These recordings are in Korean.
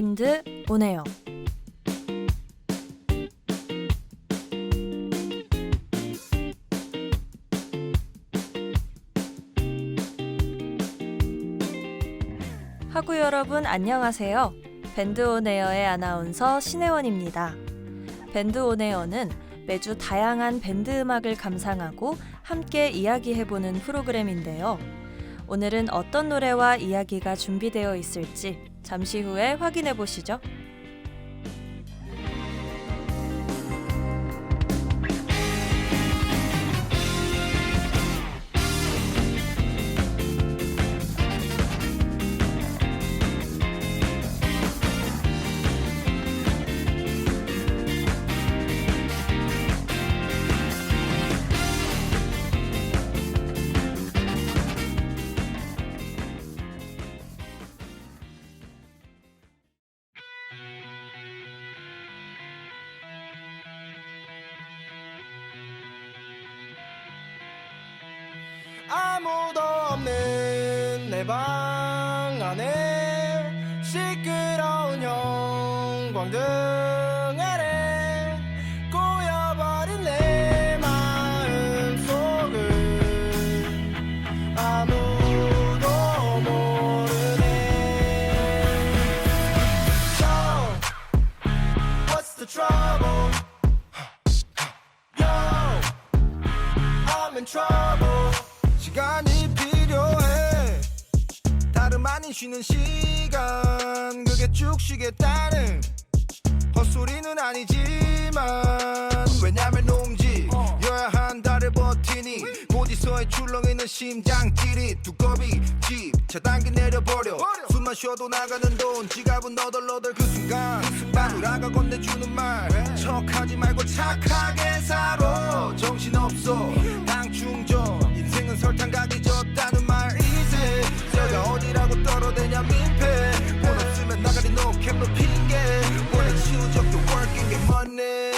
밴드 오네요. 하구 여러분 안녕하세요. 밴드 온에어의 아나운서 신혜원입니다. 밴드 온에어는 매주 다양한 밴드 음악을 감상하고 함께 이야기해보는 프로그램인데요. 오늘은 어떤 노래와 이야기가 준비되어 있을지 잠시 후에 확인해 보시죠. 아무도 없는 내방 In trouble. 시간이 필요해. 다름 아닌 쉬는 시간. 그게 쭉 쉬겠다는 헛소리는 아니지만. 왜냐면 옮지여야 한 달을 버티니 어디서의 출렁이는 심장 찌릿 두꺼비 집. 차단기 내려버려. 숨만 쉬어도 나가는 돈. 지갑은 너덜너덜 그 순간 마누라가 건네주는 말. 척하지 말고 착하게 살아. 정신없어. 당 충전. 인생은 설탕 가기 졌다는 말. 이제 여가 어디라고 떨어대냐 민폐. 돈 없으면 나가리 노캠로 핑계. 원래 치우적도 working 게 money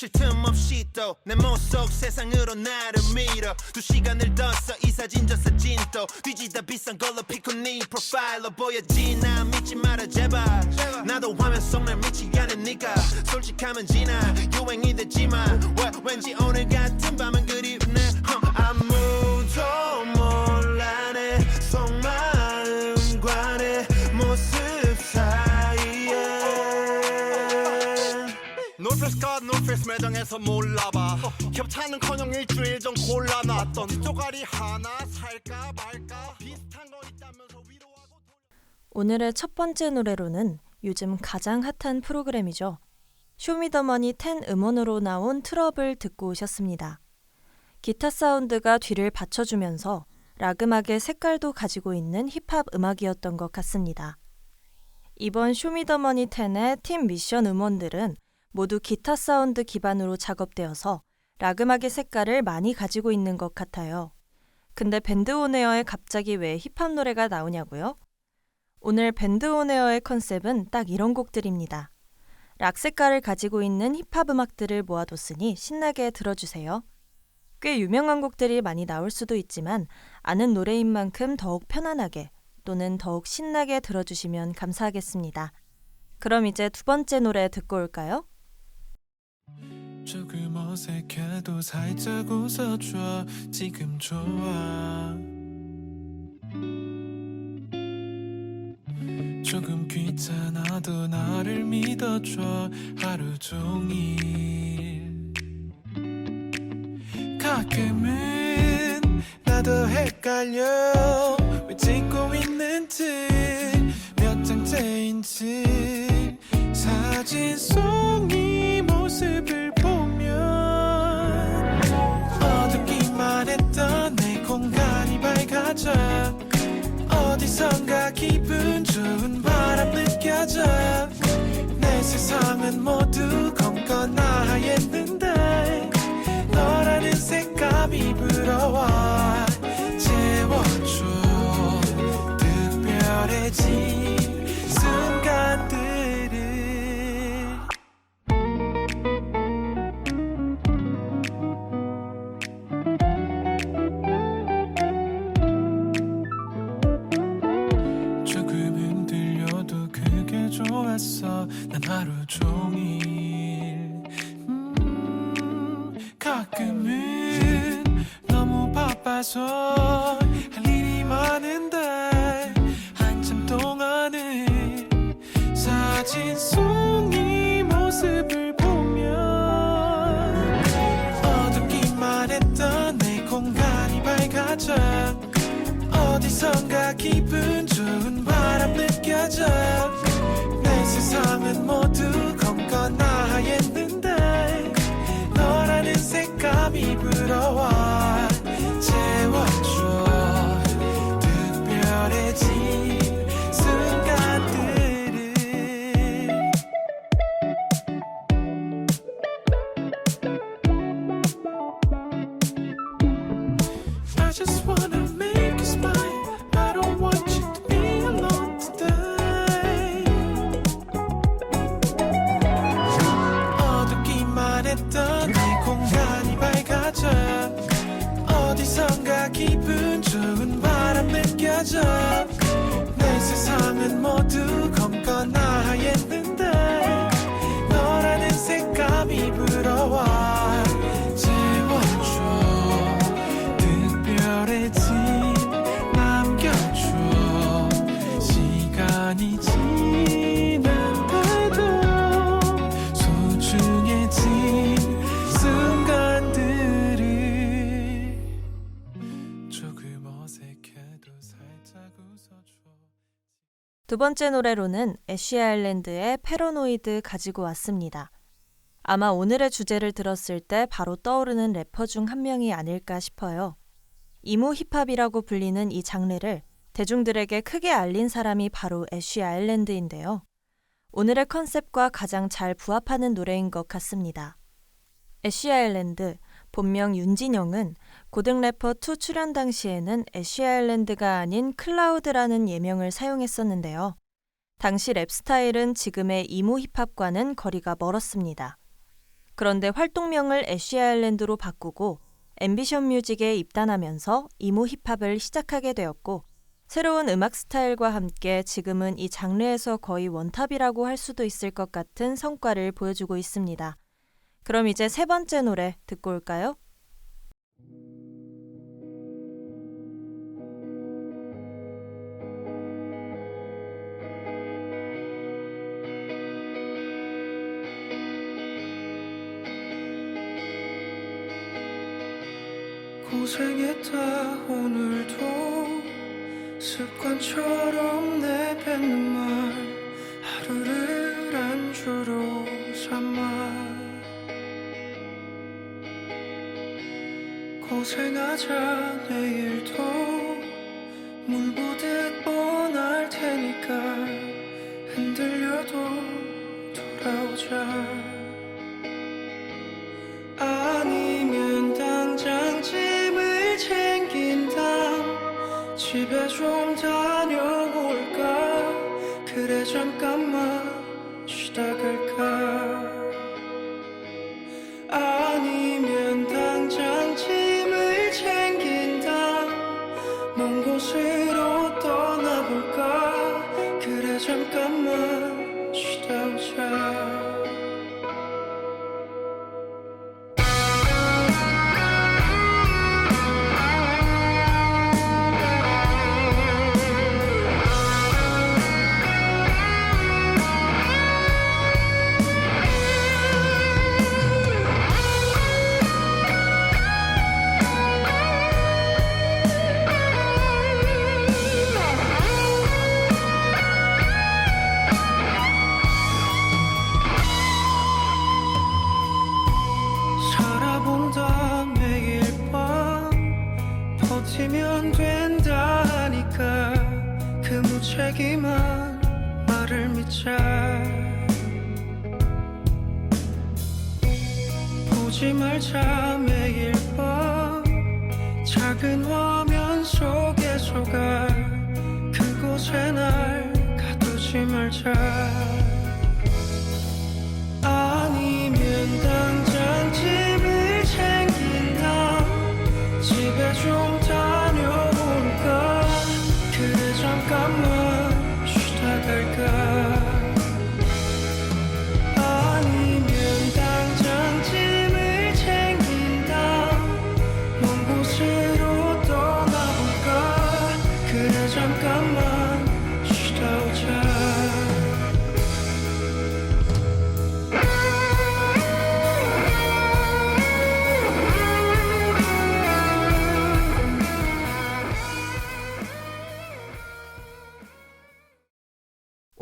쉴 틈 없이 또 내 몸속 세상으로 나를 밀어. 두 시간을 더써이 사진 저 사진 또 뒤지다 비싼 걸로 피고 네 프로파일로 보여지 나 믿지 마라 제발. 나도 화면 속 날 미치 않으니까. 솔직하면 지나. 유행이 됐지만 왜 왠지 오늘 같은 밤은 그립네. huh. 아무도 몰라 놀페스 매장에서 몰라봐 협찬은커녕 일주일 전 골라놨던 쪼가리 하나 살까 말까 비슷한 거 있다면서 위로하고 오늘의 첫 번째 노래로는 요즘 가장 핫한 프로그램이죠. 쇼미더머니 10 음원으로 나온 트러블 듣고 오셨습니다. 기타 사운드가 뒤를 받쳐주면서 락 음악의 색깔도 가지고 있는 힙합 음악이었던 것 같습니다. 이번 쇼미더머니 10의 팀 미션 음원들은 모두 기타 사운드 기반으로 작업되어서 락 음악의 색깔을 많이 가지고 있는 것 같아요. 근데 밴드 오네어에 갑자기 왜 힙합 노래가 나오냐고요? 오늘 밴드 오네어의 컨셉은 딱 이런 곡들입니다. 락 색깔을 가지고 있는 힙합 음악들을 모아뒀으니 신나게 들어주세요. 꽤 유명한 곡들이 많이 나올 수도 있지만 아는 노래인 만큼 더욱 편안하게 또는 더욱 신나게 들어주시면 감사하겠습니다. 그럼 이제 두 번째 노래 듣고 올까요? 조금 어색해도 살짝 웃어줘. 지금 좋아. 조금 귀찮아도 나를 믿어줘. 하루 종일. 가끔은 나도 헷갈려. 왜 찍고 있는지 몇 장째인지. 사진 속 네 모습을 기분 좋은 바람 느껴져. 내 세상은 모두 검거나 하였는데 너라는 색감이 채워 두 번째 노래로는 애쉬 아일랜드의 패러노이드 가지고 왔습니다. 아마 오늘의 주제를 들었을 때 바로 떠오르는 래퍼 중 한 명이 아닐까 싶어요. 이모 힙합이라고 불리는 이 장르를 대중들에게 크게 알린 사람이 바로 애쉬 아일랜드인데요. 오늘의 컨셉과 가장 잘 부합하는 노래인 것 같습니다. 애쉬 아일랜드, 본명 윤진영은 고등 래퍼 2 출연 당시에는 애쉬 아일랜드가 아닌 클라우드라는 예명을 사용했었는데요. 당시 랩 스타일은 지금의 이모 힙합과는 거리가 멀었습니다. 그런데 활동명을 애쉬 아일랜드로 바꾸고 앰비션 뮤직에 입단하면서 이모 힙합을 시작하게 되었고 새로운 음악 스타일과 함께 지금은 이 장르에서 거의 원탑이라고 할 수도 있을 것 같은 성과를 보여주고 있습니다. 그럼 이제 세 번째 노래 듣고 올까요? 고생했다 오늘도 습관처럼 내뱉는 고생하자 내일도. 물 보듯 뻔할 테니까 흔들려도 돌아오자. 아니면 당장 짐을 챙긴다. 집에 좀 다녀올까? 그래 잠깐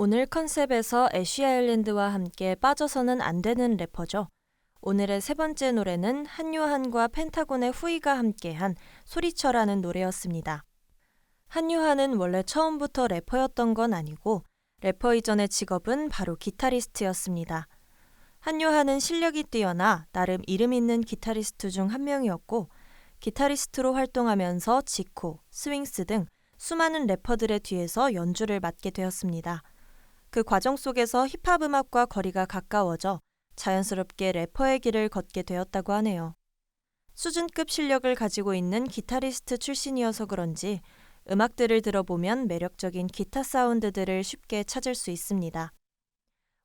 오늘 컨셉에서 애쉬 아일랜드와 함께 빠져서는 안 되는 래퍼죠. 오늘의 세 번째 노래는 한유한과 펜타곤의 후이가 함께한 소리쳐라는 노래였습니다. 한유한은 원래 처음부터 래퍼였던 건 아니고 래퍼 이전의 직업은 바로 기타리스트였습니다. 한유한은 실력이 뛰어나 나름 이름 있는 기타리스트 중 한 명이었고 기타리스트로 활동하면서 지코, 스윙스 등 수많은 래퍼들의 뒤에서 연주를 맡게 되었습니다. 그 과정 속에서 힙합 음악과 거리가 가까워져 자연스럽게 래퍼의 길을 걷게 되었다고 하네요. 수준급 실력을 가지고 있는 기타리스트 출신이어서 그런지 음악들을 들어보면 매력적인 기타 사운드들을 쉽게 찾을 수 있습니다.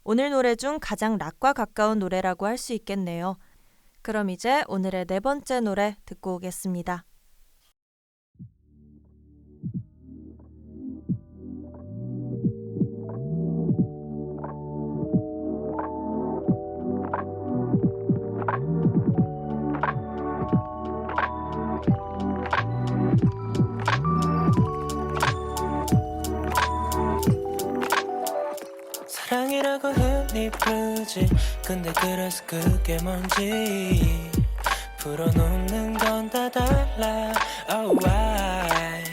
오늘 노래 중 가장 락과 가까운 노래라고 할 수 있겠네요. 그럼 이제 오늘의 네 번째 노래 듣고 오겠습니다. 사랑이라고 흔히 부르지. 근데 그래서 그게 뭔지 풀어놓는 건 다 달라. Oh why?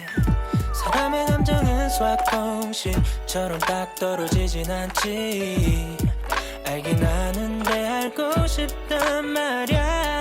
사람의 감정은 수학 공식처럼 딱 떨어지진 않지. 알긴 아는데 알고 싶단 말야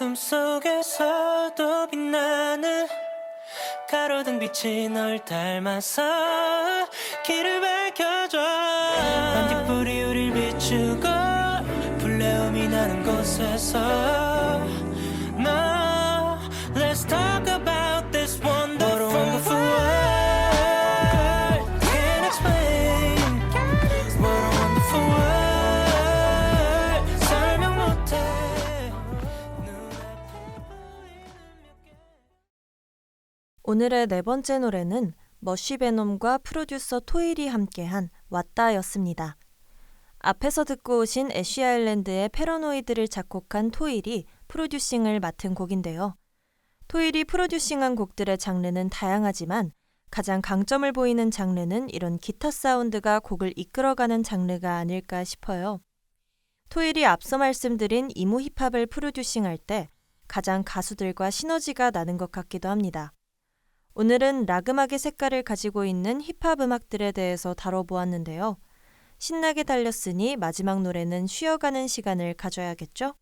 어둠 속에서도 빛나는 가로등 빛이 널 닮아서 길을 밝혀줘. 반딧불이 우릴 비추고 불레움이 나는 곳에서 오늘의 네 번째 노래는 머쉬 베놈과 프로듀서 토일이 함께한 왔다였습니다. 앞에서 듣고 오신 애쉬 아일랜드의 패러노이드를 작곡한 토일이 프로듀싱을 맡은 곡인데요. 토일이 프로듀싱한 곡들의 장르는 다양하지만 가장 강점을 보이는 장르는 이런 기타 사운드가 곡을 이끌어가는 장르가 아닐까 싶어요. 토일이 앞서 말씀드린 이모 힙합을 프로듀싱할 때 가장 가수들과 시너지가 나는 것 같기도 합니다. 오늘은 락 음악의 색깔을 가지고 있는 힙합 음악들에 대해서 다뤄보았는데요. 신나게 달렸으니 마지막 노래는 쉬어가는 시간을 가져야겠죠?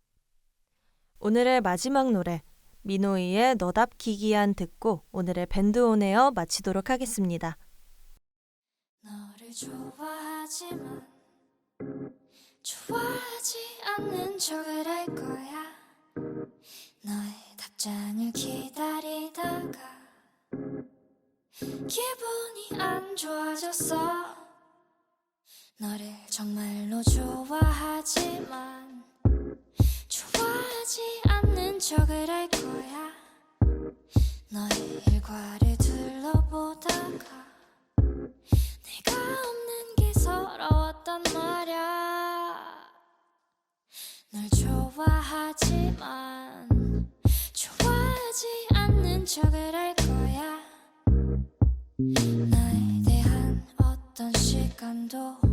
오늘의 마지막 노래, 미노이의 너답 기기한 듣고 오늘의 밴드 온에어 마치도록 하겠습니다. 좋아하지 않는 척을 할 거야 너의 답장을 기다리다가 기분이 안 좋아졌어. 너를 정말로 좋아하지만 좋아하지 않는 척을 할 거야. 너의 일과를 둘러보다가 시간도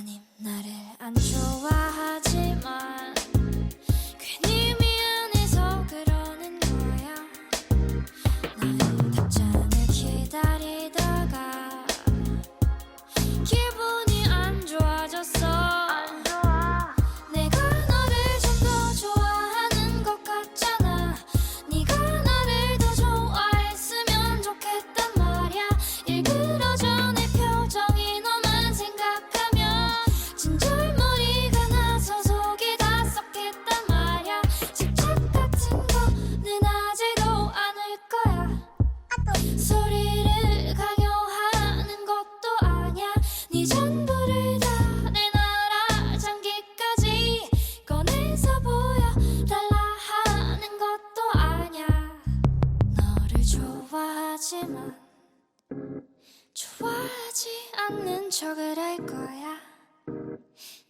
아님 나를 안 좋아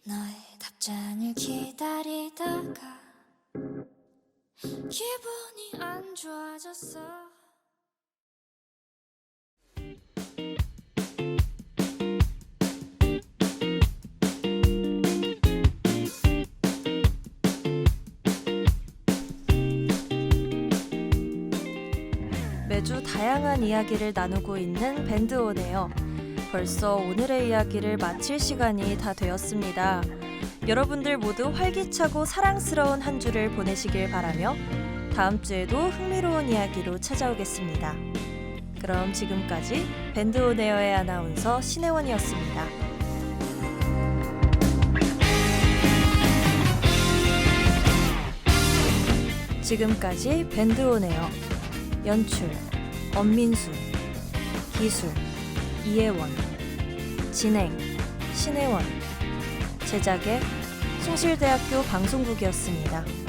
너의 답장을 기다리다가 기분이 안 좋아졌어 매주 다양한 이야기를 나누고 있는 밴드 온에어. 벌써 오늘의 이야기를 마칠 시간이 다 되었습니다. 여러분들 모두 활기차고 사랑스러운 한 주를 보내시길 바라며 다음 주에도 흥미로운 이야기로 찾아오겠습니다. 그럼 지금까지 밴드 온에어의 아나운서 신혜원이었습니다. 지금까지 밴드 온에어 연출 엄민수 기술 이혜원 진행 신혜원 제작의 숭실대학교 방송국이었습니다.